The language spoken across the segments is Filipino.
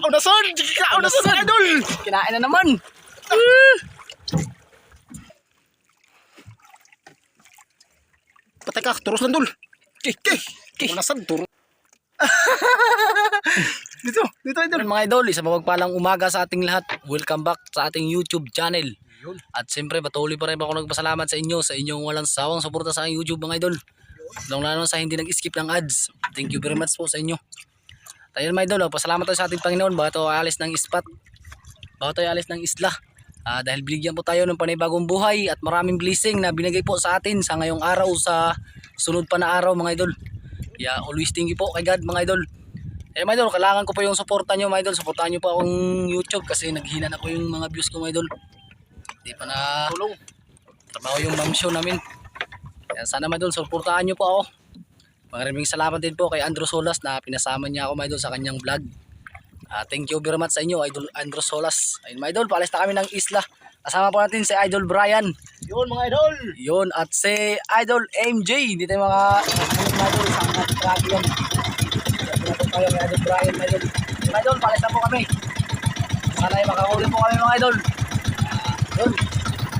Gikaon na son! Gikaon na son idol! Kinain na naman. Patay ka, turos lang dul. Kih, kih. Wala sad, turos. dito, dito idol. Mga idol, isa mapagpalang umaga sa ating lahat. Welcome back sa ating YouTube channel. At siyempre, patuloy pa rin ako nagpasalamat sa inyo sa inyong walang sawang suporta sa aking YouTube mga idol. Long lalo sa hindi nag-skip ng ads. Thank you very much po sa inyo. Tayo mga idol, oh, pasalamat tayo sa ating Panginoon bago tayo alis ng spot. Bago tayo alis ng isla. Ah, dahil binigyan po tayo ng panibagong buhay at maraming blessing na binigay po sa atin sa ngayong araw sa sunod pa na araw mga idol. Kaya always thank you po kay God mga idol. Eh mga idol, kailangan ko po yung suporta nyo mga idol. Suportahan nyo po akong YouTube kasi naghina na po yung mga views ko mga idol. Hindi pa na Tulong. trabaho yung ma'am show namin. Kaya sana mga idol, suportahan nyo po ako. Maraming salamat din po kay Andrew Solas na pinasama niya ako mga idol sa kanyang vlog. Ah, thank you very much sa inyo, Idol Andrew Solas. Ayun mga idol, paalis na kami ng isla. Kasama po natin si Idol Brian. Yun mga idol. Yun, at si Idol MJ. Hindi tayo mga mga idol, track yan. Sabi na po tayo kay Idol Brian, mga idol. Mga idol, palis na po kami. Sana ay makahuli po kami mga idol. Yun.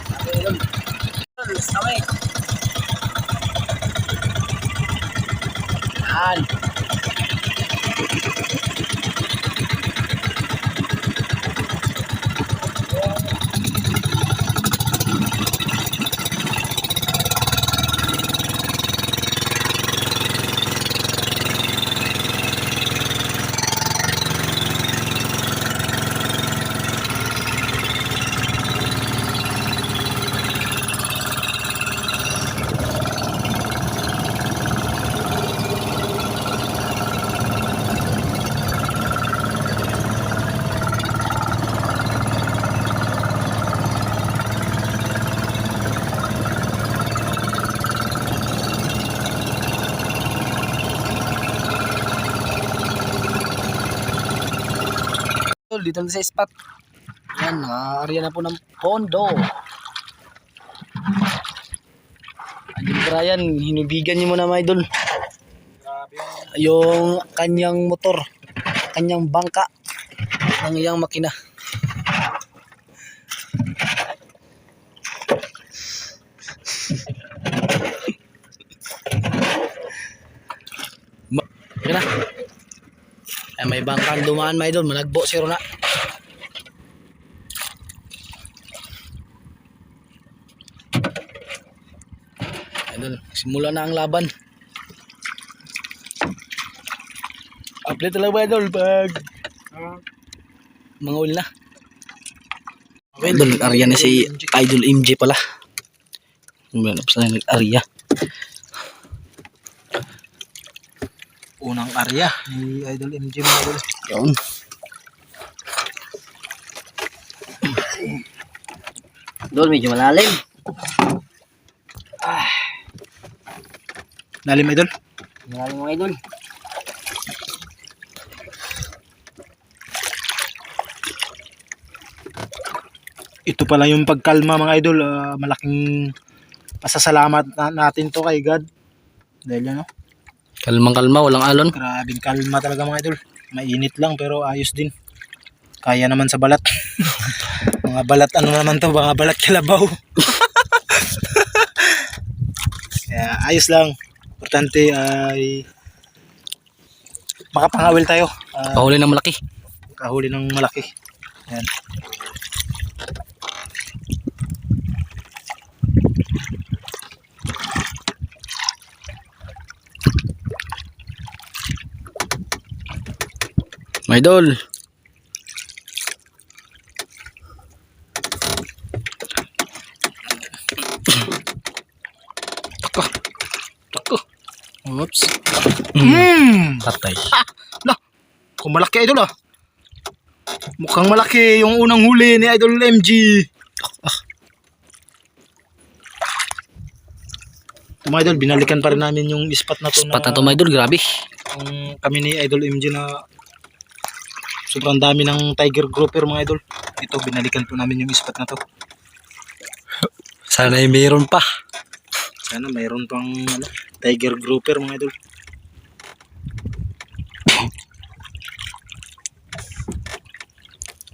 Sabi idol. Idol, kami. Yan. Dito na sa spot. Yan, area na po ng pondo. Idol Brian, hinubigan niyo muna mga idol. Yung kanyang motor, kanyang bangka ng iyang makina. Ma- na. Ay, may bangkang dumaan mga idol, malagbo si Rona. Idol, simula na ang laban. Update talaga ba idol pag mga uli na. Idol, area na si Idol MJ pala. Meron pa sa nag-area. unang arya ni Idol MJ mga idol. Yun. Idol, medyo malalim. Lalim idol. Malalim mga idol. Ito pala yung pagkalma mga idol. Ah, malaking pasasalamat na- natin to kay God. Dahil ano, Kalmang kalma, walang alon. grabing kalma talaga mga idol. Mainit lang pero ayos din. Kaya naman sa balat. mga balat ano naman to, mga balat kalabaw. Kaya ayos lang. Importante ay makapangawil tayo. Ah, Pahuli ng malaki. kahuli ng malaki. Ayan. Mga idol. Oops. Mm. Patay. Kung malaki idol ah. Mukhang malaki yung unang huli ni Idol MG. Ito mga idol, binalikan pa rin namin yung spot na to Spat na to mga idol, grabe. Yung kami ni Idol MG na sobrang dami ng tiger grouper mga idol. Ito, binalikan po namin yung spot na to. Sana ay mayroon pa. Sana mayroon pang ano, tiger grouper mga idol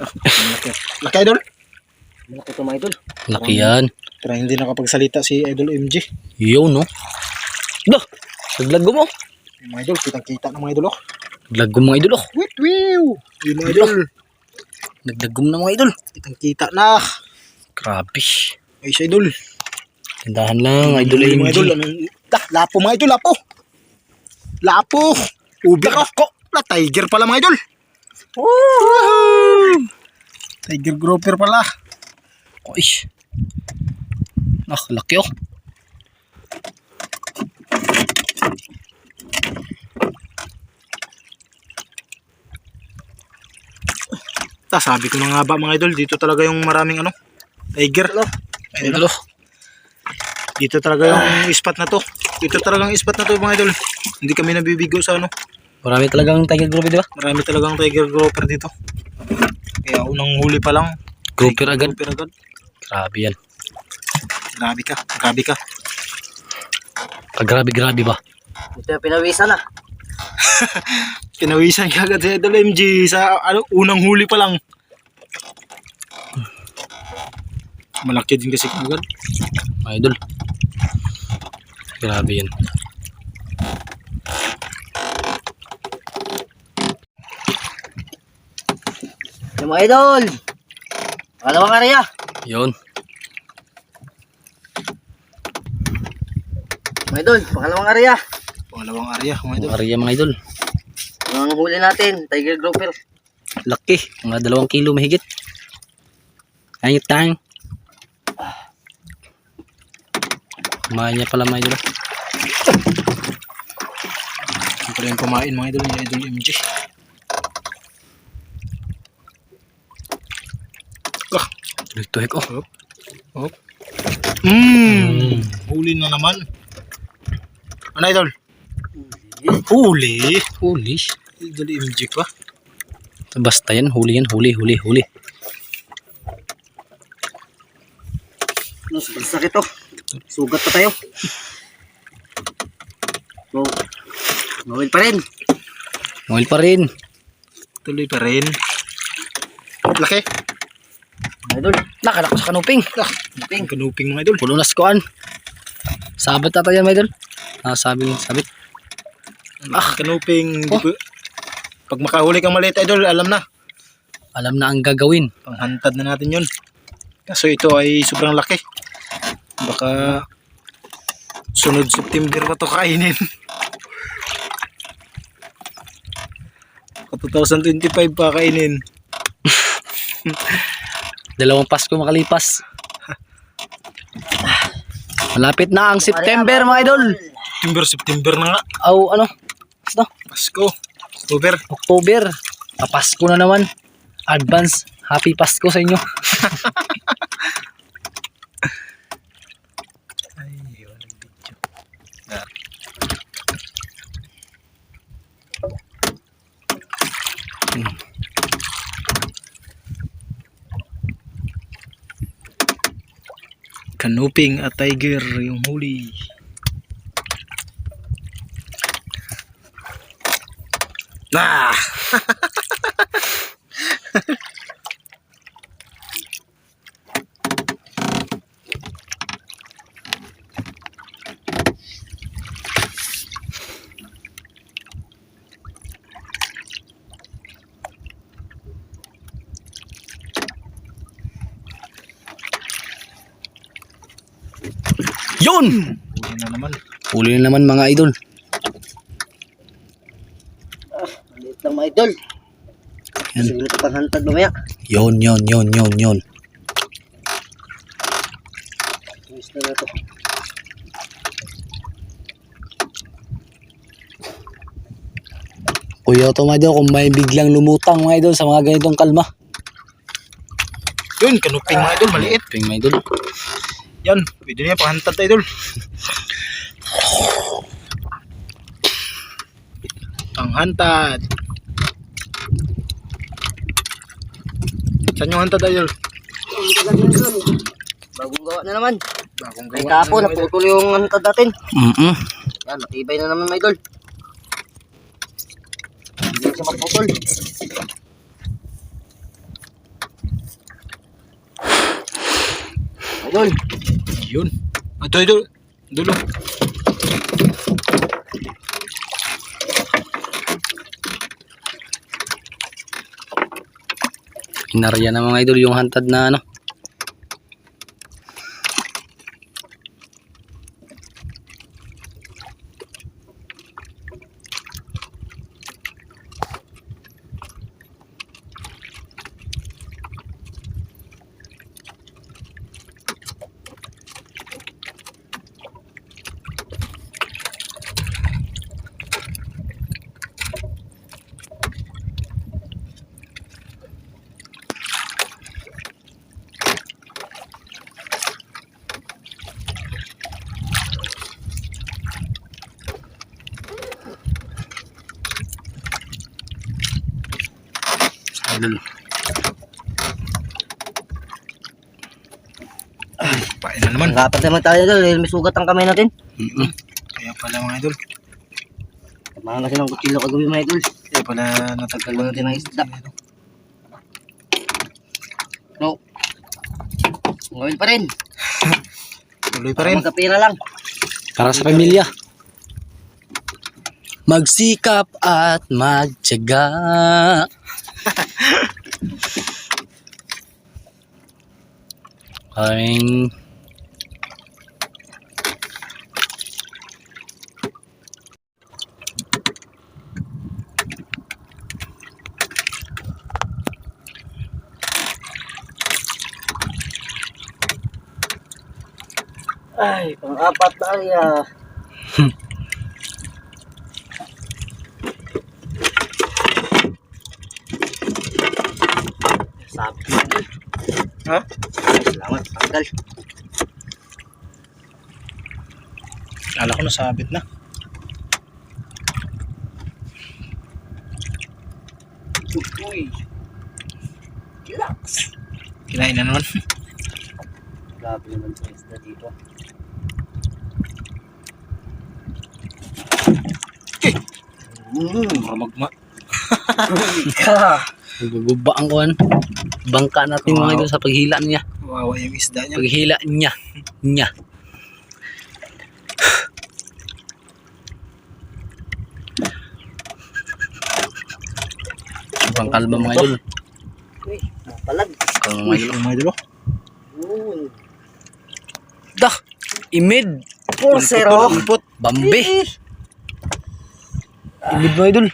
ah, Laki. Laki idol. Laki ito mga idol. Laki yan. Para hindi nakapagsalita si idol MJ. Yo no. Dah. Naglag mo. Mga idol, kitang-kita na mga idol oh. Naglag mga idol oh. Wait, wow. Yung mga idol. Naglag na mga idol. Kitang-kita na. Grabe. Ay, idol. Tindahan lang, idol Yung mga idol. Ah, lapo mga idol, lapo. Lapo. Ubi ko. La, tiger pala mga idol. Woohoo! Tiger grouper pala. Uy. Ah, laki oh. Ta, sabi ko na nga ba mga idol, dito talaga yung maraming ano, tiger. Ayun, Idol oh. Dito talaga yung spot na to. Dito talagang spot na to mga idol. Hindi kami nabibigo sa ano. Marami talagang tiger group, di ba? Marami talagang tiger grouper dito. Kaya unang huli pa lang. Grouper agad. Grouper agad. Grabe yan. Grabe ka. Grabe ka. Ah, grabe, grabe ba? Ito yung pinawisan ah. Pinawisan ka agad si Idol MG sa ano, unang huli pa lang. Malaki din kasi agad. Mga idol. Grabe yan. Yung mga idol. Pangalawang area. Yun. Mga idol, pangalawang area. Pangalawang area mga idol. Area mga idol. Ang huli natin, Tiger Grouper. Laki. Mga dalawang kilo mahigit. Ayun tang. Kumain niya pala mga idol. Ito rin kumain mga idol ni Idol MG. Ah, Tulik-tulik oh. oh. Mm, huli na naman. Ano idol? Huli. Huli. Idol MG pa. Basta yan. Huli yan. Huli, huli, huli. No, sobrang sakit to. Sugat pa tayo. So, ngawin pa rin. Mahal pa rin. Tuloy pa rin. Laki. Mga idol, Nakanak ko sa kanuping. Ah, ang kanuping mga idol. Pulo na skuan. Sabit ata yan mga idol. Ah, sabi, sabit. Ah, kanuping. Ko... Pag makahuli kang maliit idol, alam na. Alam na ang gagawin. Panghantad na natin yun. Kaso ito ay sobrang laki. Baka sunod September pa to kainin. 2025 pa kainin. Dalawang Pasko makalipas. Malapit na ang September mga idol. September, September na nga. Aw, ano? Basta, Pasko. October. October. Papasko na naman. Advance. Happy Pasko sa inyo. Kanuping at tiger yung huli. Ah! Yun! Huli na naman. Huli na naman mga idol. maliit lang mga idol. Yan. Siguro ito panghantad mamaya. Yun, yun, yun, yun, yun. Ayos na na to. Kuya ito mga idol kung may biglang lumutang mga idol sa mga ganitong kalma. Yun, kanuping mga idol, maliit. Ping mga idol. Yan, pwede na yan, pahantad idol. Panghantad. Saan yung hantad idol? Bagong gawa na naman. Bagong gawa. kapo, naputol yung hantad natin. Mm-mm. Yan, matibay na naman mga idol. Hindi siya maputol. Idol. Yun. Ito, idol. Dulo. Inarya na mga idol yung hantad na ano. Idol. Na naman. Tayo idol. dahil May sugat ang kamay natin. Mm-mm. Kaya pala mga idol. Tamahan kasi ng kutsilyo kagabi mga idol. Kaya pala natagal Tagal natin ang isda. No. Ngawin pa rin. Tuloy pa rin. Magkapira lang. Para sa pamilya. Magsikap at magtyaga. Kaming Ay, pang-apat na ay ah. Sabi ko idol. Ha? Salamat. Tanggal. Kala ko nasabit na. Uy. Relax. Kinain na naman. Grabe naman sa isda dito. Mm. Ramagma. guguba ang kuhan. Bangka natin mga idol sa paghila niya. Wawa yung isda niya. Paghila niya. Niya. Ibang kalba mga idol. Uy, mapalag. Uy, mga idol. oh. Uy. Dah! Imid! 4-0. Pulpot. Bambi! Imid mga idol.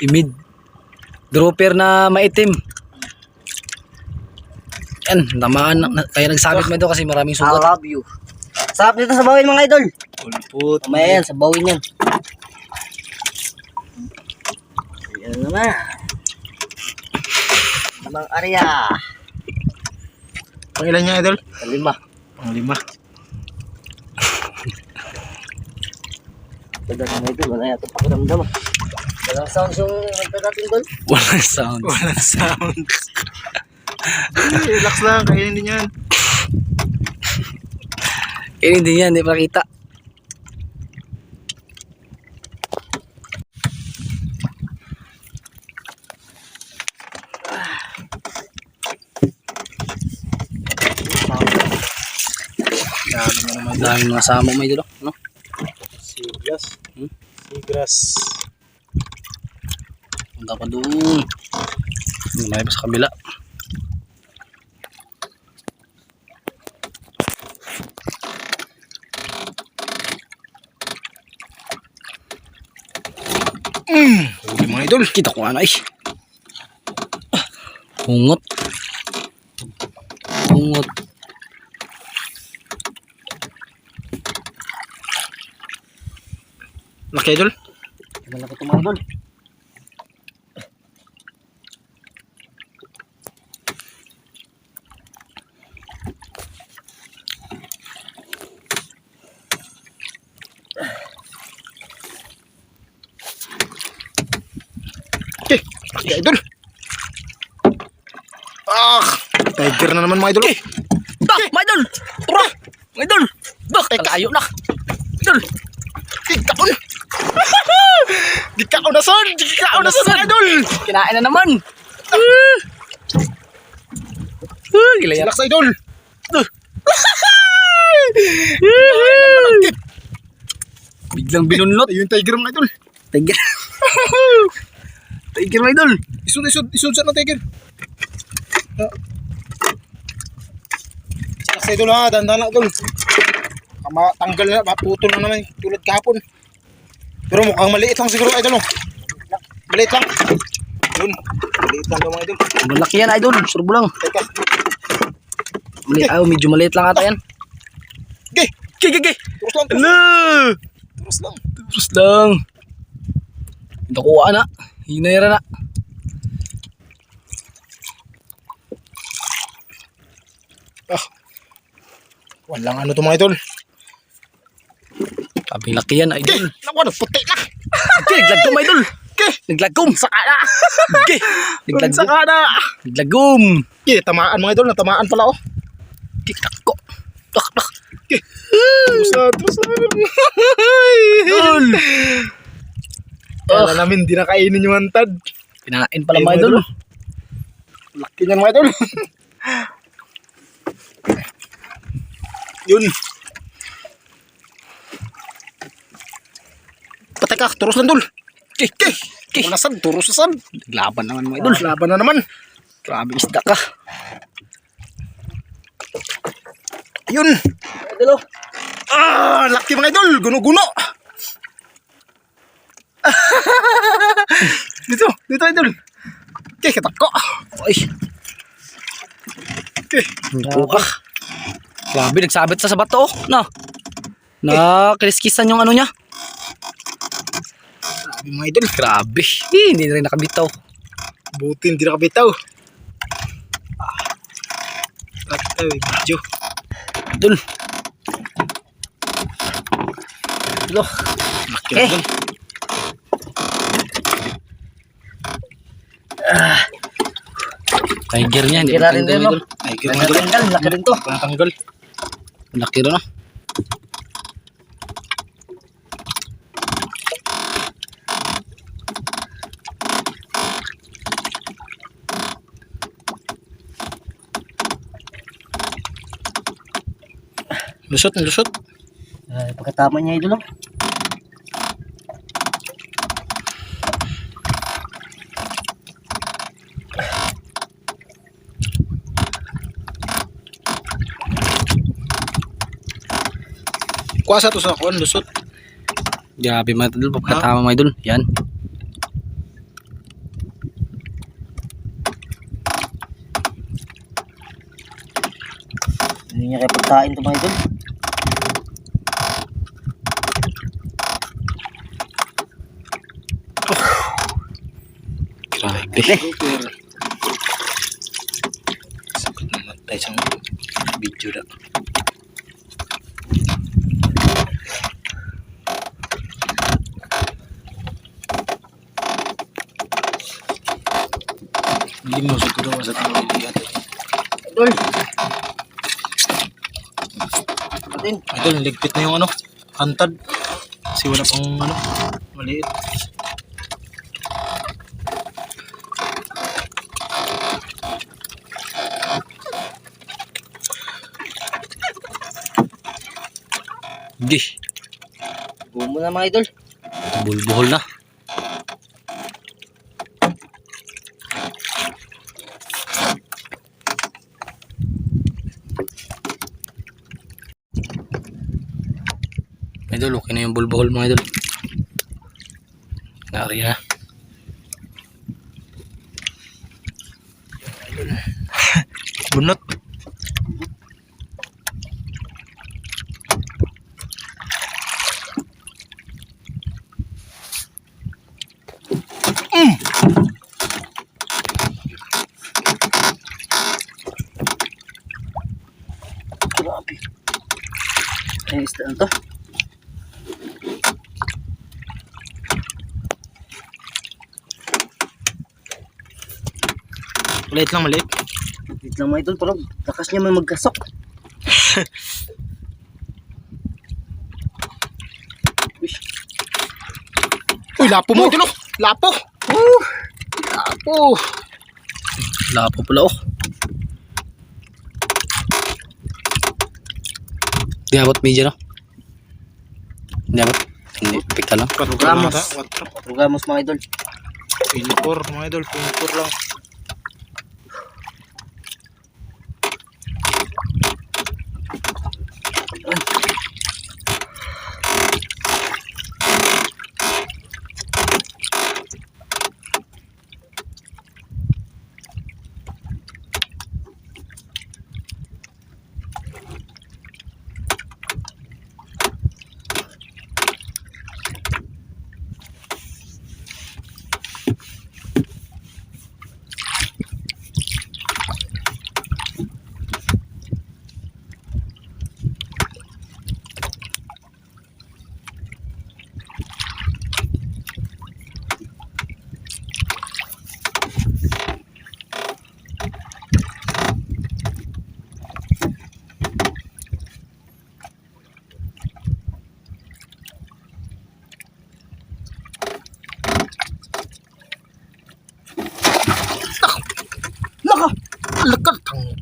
Imid. Dropper na maitim. Yan, tamaan. na- na- Kaya nagsabit mo ito kasi maraming I sugat. love you. Sarap dito sa bawin mga idol. Pulpot. Mamaya yan, sa bawin yan. Yan naman. Namang area. Pang ilan niya idol? Kalima. Pang Ganda mga idol, wala yata pakiramdam. Walang sounds yung nagtatating idol. Walang sound. Walang sound. Relax lang. Kaya hindi niyan. Eh, hindi yan, hindi pakita. Dami na naman. Daming mga samo may dito. No? Sigras. Punta pa doon. May pa sa kabila. Huli mga idol. Kita ko ano ay. Hungot. Hungot. Laki idol. Mga idol. Okay. Laki idol. Ah! Tiger na naman mga idol. Eh. Dah, may idol! Tara! May idol! Dah, kalayo na! Ikaw na sa idol! Kinain na naman! Ah! Ah! Uh, uh, gila yan. Sa idol! Uh. Biglang binunlot. Ayun, tiger na idol. Tiger. tiger na idol. Isud, isud, isud sa na tiger. Silak sa idol ha, dandan na idol. Tanggal na, maputol na naman. Eh. Tulad kahapon. Pero mukhang maliit lang siguro idol. Oh. Maliit lang. Yun, maliit lang daw mga idol. Malaki yan idol. Surbo lang. Teka, Mali ay, medyo maliit lang ata yan. okay, Kay, kay, kay. turus lang, turus, Hello! turus lang. Terus lang. Nakuha na. Hinayra na. Ah. Walang ano to mga idol. Sabi laki yan Okay, idol. naku, ano, puti na. Okay, naglagom idol. Okay. Naglagom. Saka na. Okay. Naglagom. Saka na. Naglagom. Okay, tamaan mga idol, natamaan pala oh. Okay, tako. Tak, tak. Na, turus na. Idol. Kala namin di na kainin yung hantad. Kinain pala mga idol. Laki niyan mga idol. Yun. Patay ka, turos lang dul. Okay, okay. Okay. Ulasan, sad. Naglaban naman mga idol. Laban na naman. Grabe isda ka. Yun. Idol oh. Ah, laki mga idol, guno-guno. dito, dito idol. Okay, katako. Ay. Okay. Nakuha. Grabe, nagsabit sa bato oh. Na. Na, kiliskisan yung ano niya. Sabi mga idol, Grabe. Eh, hindi na rin nakabitaw. buti hindi nakabitaw. Ah. At ay, video. Idol. Idol. Laki Eh. na idol. Tiger niya. Hindi Tiger pa rin din, no? idol. Tanggal, laki rin to. Panatanggal. Laki rin ah. Lusot, lusot. Ay, pagkatama niya idol. Kuasa to sa kuan, lusot. Grabe mga idol. Pagkatama mga idol. Yan. Hindi niya kaya pagkain to mga idol. Grabe. Sakot naman tayo sa video na. Hindi mo siguro sa tao ilihat. Idol. Idol, ligpit na yung ano, hantad. Kasi wala pang ano, maliit. Di. Bumo na mga idol. Bulbuhol na. Idol, okay na yung bulbuhol mga idol. Nari na. Maliit lang, maliit. Wait lang mga idol, pero lakas niya may magkasok. Uy, Uy, lapo mo idol, oh. Lapo. Uh, lapo. Lapo pala oh. Di abot medyo no? Di abot. Hindi, pikta lang. 4 gramos. gramos. 4. 4 gramos mga idol. 24 mga idol. 24 lang.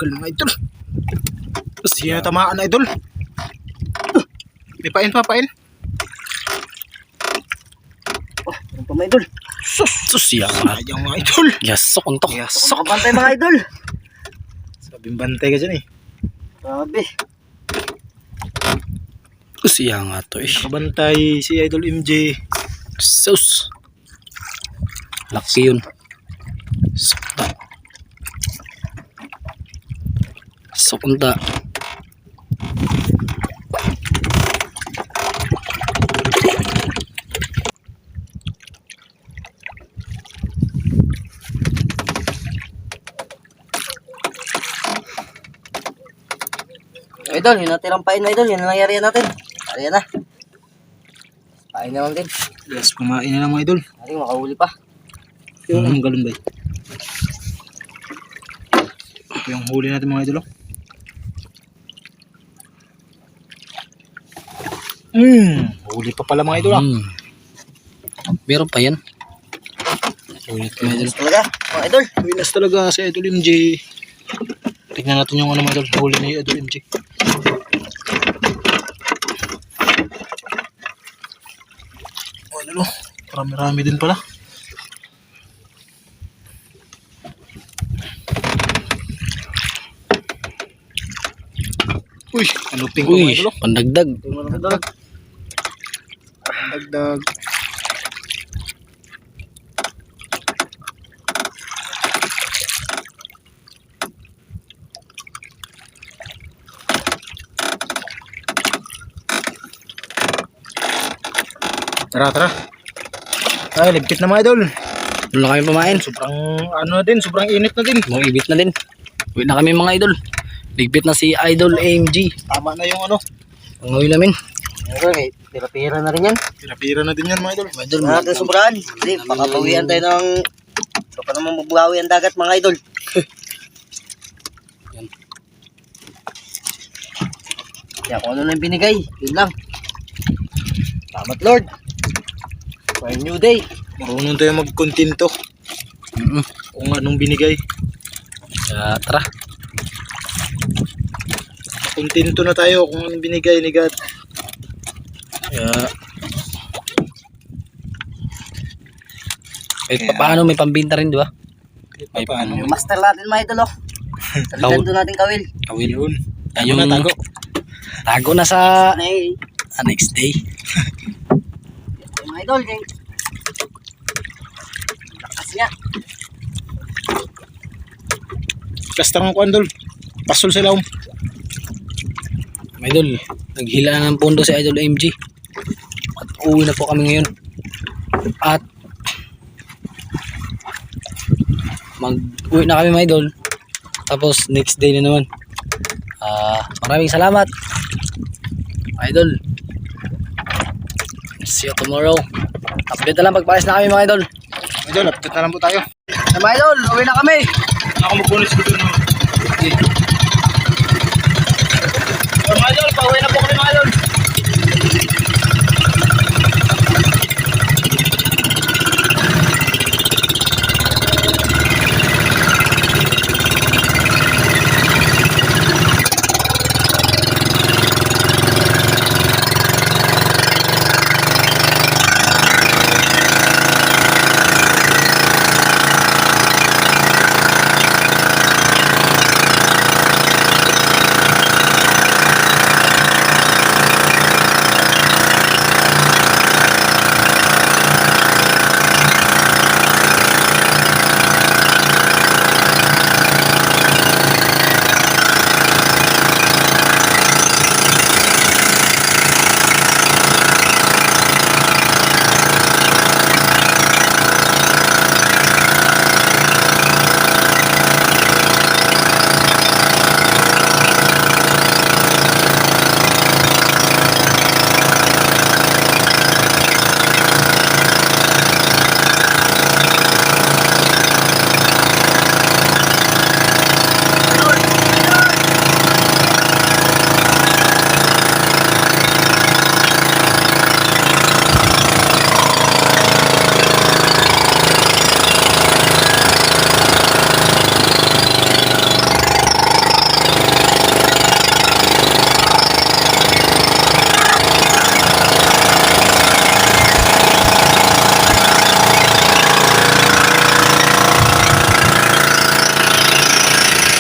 Tanggal mga idol. Siya tamaan na idol. May pain pa, pain. Oh, ano pa mga idol? Sus, sus, yan. Sayang mga idol. Yasok ang to. Sok bantay mga idol. Sabing bantay ka dyan eh. Grabe. Sus, yan nga to eh. Kabantay si Idol MJ. Sus. Laki yun. Sukta. Sukta. Idol, yun natirang pain na idol. Yun ang nangyari natin. Ayan na. Pain na lang din. Yes, kumain na lang mga idol. Ay, makahuli pa. Yung ang galon ba. Ito yung huli natin mga idol. oh. Hmm, huli pa pala mga idol ah. Hmm. Meron pa yan. Huli pa mga idol. Talaga, mga idol. Winas talaga si Idol MJ. Tignan natin yung ano mga idol. Huli ni Idol MJ. Oh, ano no? Marami-rami din pala. Uy, ano pink ko mga Uy, idol. oh. pandagdag. Idol. Dagdag. Tara, tara. Ay, ligpit na mga idol. Doon na kami pamain. Sobrang ano na din, sobrang init na din. Mga ibit na din. Uwi na kami mga idol. Ligpit na si Idol AMG. Tama na yung ano. Pangawi namin. Idol, eh, pira-pira na rin yan. Pira-pira na din yan mga idol. Idol, Wala natin sobrahan. Hindi, pakapawian tayo ng... Ito pa naman mabuhawi ang dagat mga idol. Yan. Yan, kung ano na yung binigay, yun lang. Salamat Lord. For a new day. Marunong tayo magkontento Mm-mm. kung anong binigay. Kaya tara. Kontento na tayo kung anong binigay ni God. Kaya... Eh, pa- paano may pambinta rin, di ba? May paano? Yung master natin mga idol, oh. Talitan doon natin kawil. Kawil. Yun. Tayo na tago. Tago na sa ah, next day. mga idol, yung... Lakas niya. Kastar ng kuandol. Pasol sila um. Idol, naghila na ng pondo si Idol MG. At uwi na po kami ngayon. At mag-uwi na kami mga idol. Tapos next day na naman. Ah, maraming salamat. Idol. See you tomorrow. Update na lang pagpalis na kami mga idol. Idol, update na lang po tayo. Hey, mga idol, uwi na kami. Ako magbunis ko dun. Mga